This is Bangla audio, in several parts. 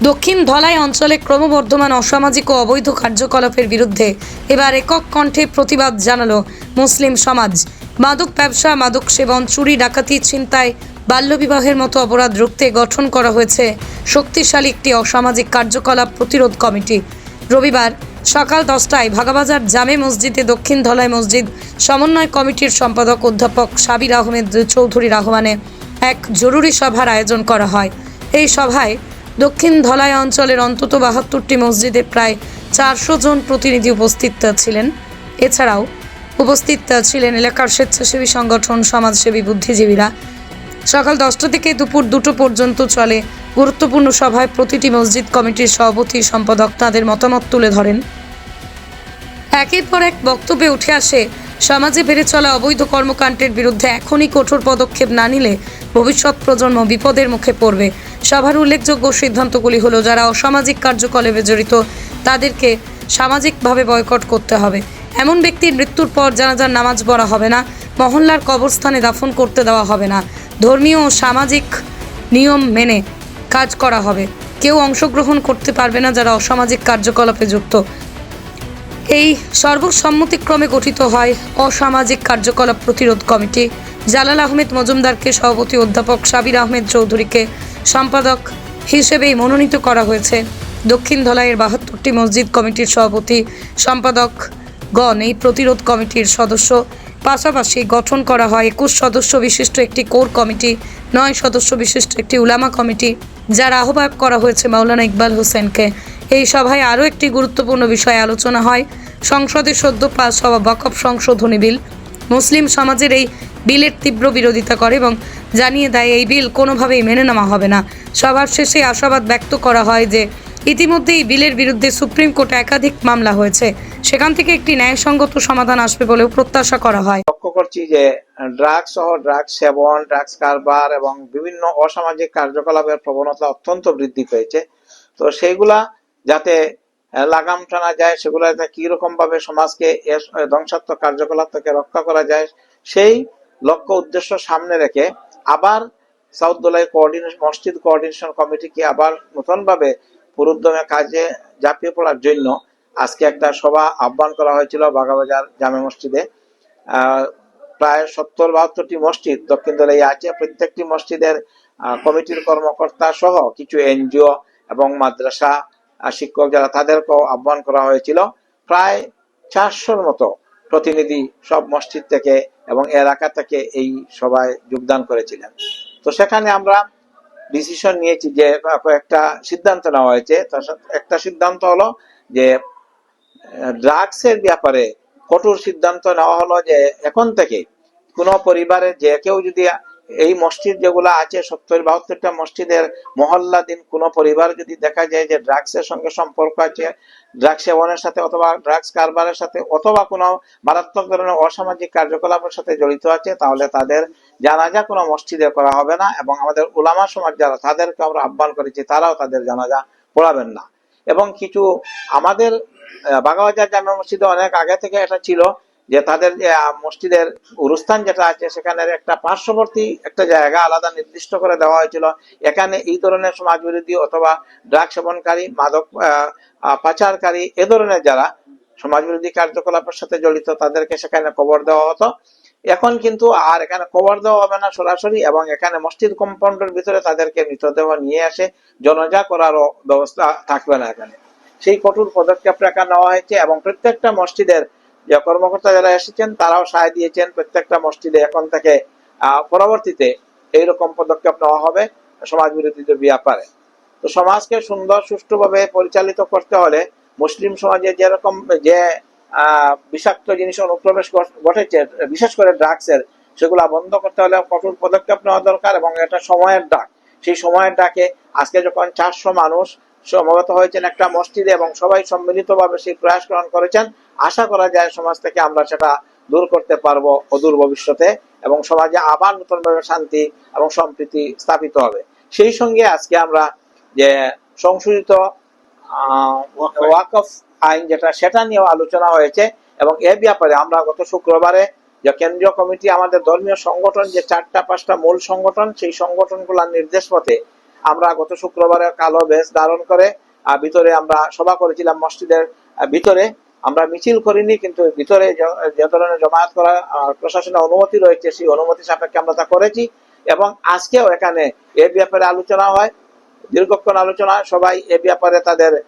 দক্ষিণ ধলাই অঞ্চলে ক্রমবর্ধমান অসামাজিক ও অবৈধ কার্যকলাপের বিরুদ্ধে এবার একক কণ্ঠে প্রতিবাদ জানালো মুসলিম সমাজ। মাদক ব্যবসা, মাদক সেবন, চুরি, ডাকাতি, ছিনতাই, বাল্যবিবাহের মতো অপরাধ রুখতে গঠন করা হয়েছে শক্তিশালী একটি অসামাজিক কার্যকলাপ প্রতিরোধ কমিটি। রবিবার সকাল দশটায় ভাগাবাজার জামে মসজিদে দক্ষিণ ধলাই মসজিদ সমন্বয় কমিটির সম্পাদক অধ্যাপক সাবির আহমেদ চৌধুরী রহমানে এক জরুরি সভার আয়োজন করা হয়। এই সভায় দক্ষিণ ধলাই অঞ্চলের অন্তত বাহাত্তরটি মসজিদে প্রায় চারশো জন প্রতিনিধি উপস্থিত ছিলেন। এছাড়াও উপস্থিত ছিলেন এলাকার স্বেচ্ছাসেবী সংগঠন, সমাজসেবী, বুদ্ধিজীবীরা। সকাল দশটা থেকে দুপুর দুটো পর্যন্ত চলে গুরুত্বপূর্ণ সভায় প্রতিটি মসজিদ কমিটির সভাপতি, সম্পাদক তাঁদের মতামত তুলে ধরেন। একের পর এক বক্তব্যে উঠে আসে, সমাজে বেড়ে চলা অবৈধ কর্মকাণ্ডের বিরুদ্ধে এখনই কঠোর পদক্ষেপ না নিলে ভবিষ্যৎ প্রজন্ম বিপদের মুখে পড়বে। সভার উল্লেখযোগ্য সিদ্ধান্তগুলি হলো, যারা অসামাজিক কার্যকলাপে জড়িত, তাদেরকে সামাজিকভাবে বয়কট করতে হবে। এমন ব্যক্তির মৃত্যুর পর জানাজার নামাজ পড়া হবে না, মহল্লার কবরস্থানে দাফন করতে দেওয়া হবে না। ধর্মীয় ও সামাজিক নিয়ম মেনে কাজ করা হবে। কেউ অংশগ্রহণ করতে পারবে না যারা অসামাজিক কার্যকলাপে যুক্ত। এই সর্বসম্মতিক্রমে গঠিত হয় অসামাজিক কার্যকলাপ প্রতিরোধ কমিটি। জালাল আহমেদ মজুমদারকে সভাপতি অধ্যাপক সাবির আহমেদ চৌধুরীকে সম্পাদক হিসেবেই মনোনীত করা হয়েছে। দক্ষিণ ধলাইয়ের বাহাত্তরটি মসজিদ কমিটির সভাপতি সম্পাদক গণ এই প্রতিরোধ কমিটির সদস্য। পাশাপাশি গঠন করা হয় একুশ সদস্য বিশিষ্ট একটি কোর কমিটি, নয় সদস্য বিশিষ্ট একটি উলামা কমিটি, যার আহ্বায়ক করা হয়েছে মাওলানা ইকবাল হোসেনকে। এই সভায় আরও একটি গুরুত্বপূর্ণ বিষয়ে আলোচনা হয়, সংসদে সদ্য পাস হওয়া বকফ সংশোধনী বিল। মুসলিম সমাজের এই বিলের তীব্র বিরোধিতা করে এবং জানিয়ে দেয়, এই বিল কোনোভাবেই মেনে নেওয়া হবে না। সবার শেষে আশাবাদ ব্যক্ত করা হয় যে ইতিমধ্যে এই বিলের বিরুদ্ধে সুপ্রিম কোর্টে একাধিক মামলা হয়েছে। সেখান থেকে একটি ন্যায়সঙ্গত সমাধান আসবে বলেও প্রত্যাশা করা হয়। লক্ষ্য করছি যে ড্রাগস সহ ড্রাগস সেবন, ড্রাগস কারবার এবং বিভিন্ন অসামাজিক কার্যকলাপের প্রবণতা অত্যন্ত বৃদ্ধি পেয়েছে। তো সেইগুলা যাতে লাগাম টানা যায় সেগুলা কি রকম ভাবে সমাজকে ধ্বংসাত্মক কার্যকলাপ থেকে রক্ষা করা যায়, সেই লক্ষ্য উদ্দেশ্য সামনে রেখে আবার সাউথ দোলাই কোঅর্ডিনেশন মসজিদ কোঅর্ডিনেশন কমিটিকে আবার নতুন ভাবে পুরুদ্দমে কাজে ঝাঁপিয়ে পড়ার জন্য আজকে একটা সভা আহ্বান করা হয়েছিল বাগাবাজার জামে মসজিদে। প্রায় সত্তর বাহাত্তরটি মসজিদ দক্ষিণ দলে আছে। প্রত্যেকটি মসজিদের কমিটির কর্মকর্তা সহ কিছু এনজিও এবং মাদ্রাসা শিক্ষক যারা তাদেরকেও আহ্বান করা হয়েছিল। প্রায় চারশোর মতো প্রতিনিধি সব মসজিদ থেকে এবং এলাকা থেকে এই সভায় যোগদান করেছিলেন। তো সেখানে আমরা ডিসিশন নিয়েছি যে একটা সিদ্ধান্ত নেওয়া হয়েছে। একটা সিদ্ধান্ত হলো যে ড্রাগসের ব্যাপারে কঠোর সিদ্ধান্ত নেওয়া হলো যে, এখন থেকে কোনো পরিবারে যে কেউ যদি এই মসজিদ যেগুলো আছে, সত্তর বাহাত্তরটা মসজিদের মহল্লা দিন কোনো পরিবার যদি দেখা যায় যে ড্রাগসের সঙ্গে সম্পর্ক আছে ড্রাগস সেবনের সাথে অথবা ড্রাগস কারবারের সাথে অথবা কোনো মারাত্মক ধরনের অসামাজিক কার্যকলাপের সাথে জড়িত আছে, তাহলে তাদের জানাজা কোনো মসজিদে করা হবে না এবং আমাদের ওলামা সমাজ যারা তাদেরকে আমরা আহ্বান করেছি, তারাও তাদের জানাজা পড়াবেন না। এবং কিছু আমাদের বাগাবাজার জামা মসজিদে অনেক আগে থেকে এটা ছিল যে তাদের যে মসজিদের উরুস্থান যেটা আছে সেখানে একটা পার্শ্ববর্তী একটা জায়গা আলাদা নির্দিষ্ট করে দেওয়া হয়েছিল। এখানে এই ধরনের সমাজ বিরোধী অথবা ড্রাগ সেবনকারী, মাদক পাচারকারী এ ধরনের যারা সমাজ বিরোধী কার্যকলাপের সাথে জড়িত, তাদেরকে সেখানে কবর দেওয়া হতো। এখন কিন্তু আর এখানে কবর দেওয়া হবে না সরাসরি এবং এখানে মসজিদ কম্পাউন্ডের ভিতরে তাদেরকে মৃতদেহ নিয়ে আসে জনজা করারও ব্যবস্থা থাকবে না এখানে। সেই কঠোর পদক্ষেপ রাখা নেওয়া হয়েছে এবং প্রত্যেকটা মসজিদের যে কর্মকর্তা যারা এসেছেন, তারাও সায় দিয়েছেন প্রত্যেকটা মসজিদে। এখন থেকে পরবর্তীতে এইরকম পদক্ষেপ নেওয়া হবে সমাজ বিরোধীদের ব্যাপারে। তো সমাজকে সুন্দর, সুষ্ঠুভাবে পরিচালিত করতে হলে মুসলিম সমাজে যেরকম যে বিষাক্ত জিনিস অনুপ্রবেশ ঘটেছে, বিশেষ করে ড্রাগসের, সেগুলা বন্ধ করতে হলে কঠোর পদক্ষেপ নেওয়া দরকার এবং এটা সময়ের ডাক। সেই সময়ের ডাকে আজকে যখন চারশো মানুষ সমবেত হয়েছেন একটা মসজিদে এবং সবাই সম্মিলিতভাবে সেই প্রয়াস গ্রহণ করেছেন। আশা করা যায় সমাজ থেকে আমরা সেটা দূর করতে পারব অদূর ভবিষ্যতে এবং সমাজে আবার নতুনভাবে শান্তি এবং সম্প্রীতি স্থাপিত হবে। সেই সঙ্গে আজকে আমরা যে সংশোধিত ওয়াকফ আইন। যেটা সেটা নিয়েও আলোচনা হয়েছে এবং এ ব্যাপারে আমরা গত শুক্রবারে যে কেন্দ্রীয় কমিটি আমাদের ধর্মীয় সংগঠন যে চারটা পাঁচটা মূল সংগঠন সেই সংগঠনগুলোর নির্দেশ মতে আমরা গত শুক্রবারে কালো বেশ ধারণ করে ভিতরে আমরা সভা করেছিলাম মসজিদের ভিতরে। আমরা মিছিল করিনি, কিন্তু ভিতরে যে- ধরনের জমায়েত করা প্রশাসনের অনুমতি রয়েছে, সেই অনুমতি সাপেক্ষে আমরা তা করেছি এবং আজকেও এখানে এ ব্যাপারে আলোচনা হয়। দীর্ঘক্ষণ আলোচনা, সবাই এ ব্যাপারে তাদের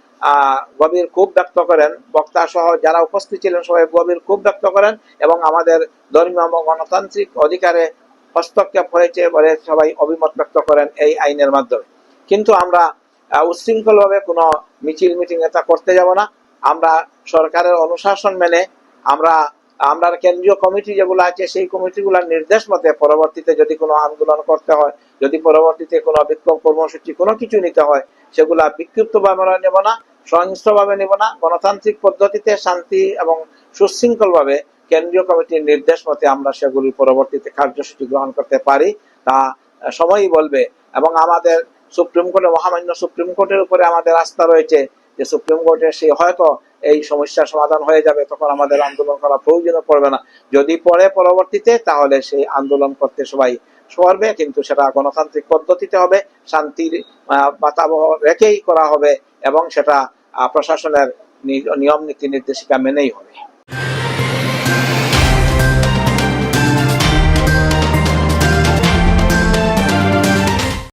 গভীর ক্ষোভ ব্যক্ত করেন। বক্তা সহ যারা উপস্থিত ছিলেন, সবাই গভীর ক্ষোভ ব্যক্ত করেন এবং আমাদের ধর্মীয় গণতান্ত্রিক অধিকারে হস্তক্ষেপ হয়েছে বলে সবাই অভিমত ব্যক্ত করেন এই আইনের মাধ্যমে। কিন্তু আমরা উচ্ছৃঙ্খল ভাবে কোনো মিছিল মিটিং এটা করতে যাব না। আমরা সরকারের অনুশাসন মেনে আমরা আমরা কেন্দ্রীয় কমিটি যেগুলো আছে সেই কমিটিগুলোর নির্দেশ মতে পরবর্তীতে যদি কোনো আন্দোলন করতে হয়, যদি পরবর্তীতে কোনো বিক্ষোভ কর্মসূচি কোনো কিছু নিতে হয়, সেগুলা বিক্ষিপ্ত ভাবে আমরা নেব না, সহিংসভাবে নেব না। গণতান্ত্রিক পদ্ধতিতে শান্তি এবং সুশৃঙ্খল ভাবে কেন্দ্রীয় কমিটির নির্দেশ মতে আমরা সেগুলি পরবর্তীতে কার্যসূচি গ্রহণ করতে পারি, তা সময়ই বলবে। এবং আমাদের সুপ্রিম কোর্টে, মহামান্য সুপ্রিম কোর্টের উপরে আমাদের আস্থা রয়েছে যে সুপ্রিম কোর্টে সে হয়তো এই সমস্যার সমাধান হয়ে যাবে, তখন আমাদের আন্দোলন করা প্রয়োজন পড়বে না। যদি পরে পরবর্তীতে, তাহলে সেই আন্দোলন করতে সবাই সরবে, কিন্তু সেটা গণতান্ত্রিক পদ্ধতিতে হবে, শান্তির বাতাবহ রেখেই করা হবে, এবং সেটা প্রশাসনের নিয়ম, নীতি, নির্দেশিকা মেনেই হবে।